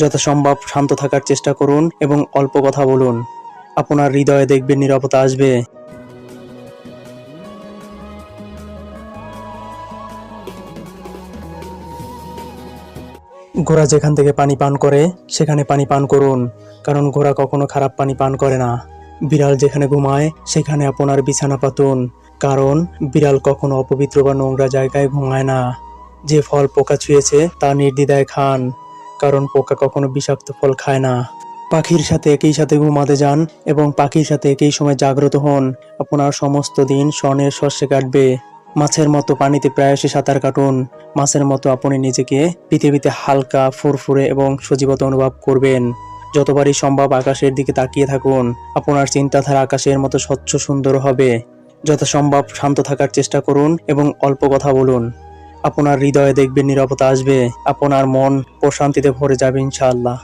যথাসম্ভব শান্ত থাকার চেষ্টা করুন এবং অল্প কথা বলুন। আপনার হৃদয়ে দেখবেন নিরাপত্তা আসবে। ঘোড়া যেখান থেকে পানি পান করে, সেখানে পানি পান করুন, কারণ ঘোড়া কখনো খারাপ পানি পান করে না। বিড়াল যেখানে ঘুমায়, সেখানে আপনার বিছানা পাতুন, কারণ বিড়াল কখনো অপবিত্র বা নোংরা জায়গায় ঘুমায় না। যে ফল পোকা ছুঁয়েছে, তা নির্দ্বিধায় খান। কারণ পোকা কখনো বিষাক্ত ফল খায় না। পাখির সাথে একই সাথে ঘুমাতে যান এবং পাখির সাথে একই সময় জাগ্রত হন। আপনার সমস্ত দিন স্বর্ণের শস্যে কাটবে। মাছের মতো পানিতে প্রায়শই সাঁতার কাটুন। মাছের মতো আপনি নিজেকে পৃথিবীতে হালকা, ফুরফুরে এবং সজীবতা অনুভব করবেন। যতবারই সম্ভব আকাশের দিকে তাকিয়ে থাকুন। আপনার চিন্তাধারা আকাশের মতো স্বচ্ছ সুন্দর হবে। যথাসম্ভব শান্ত থাকার চেষ্টা করুন এবং অল্প কথা বলুন। আপনার হৃদয়ে দেখবেন নিরাপত্তা আসবে আপনার মন প্রশান্তিতে ভরে যাবে ইনশাআল্লাহ।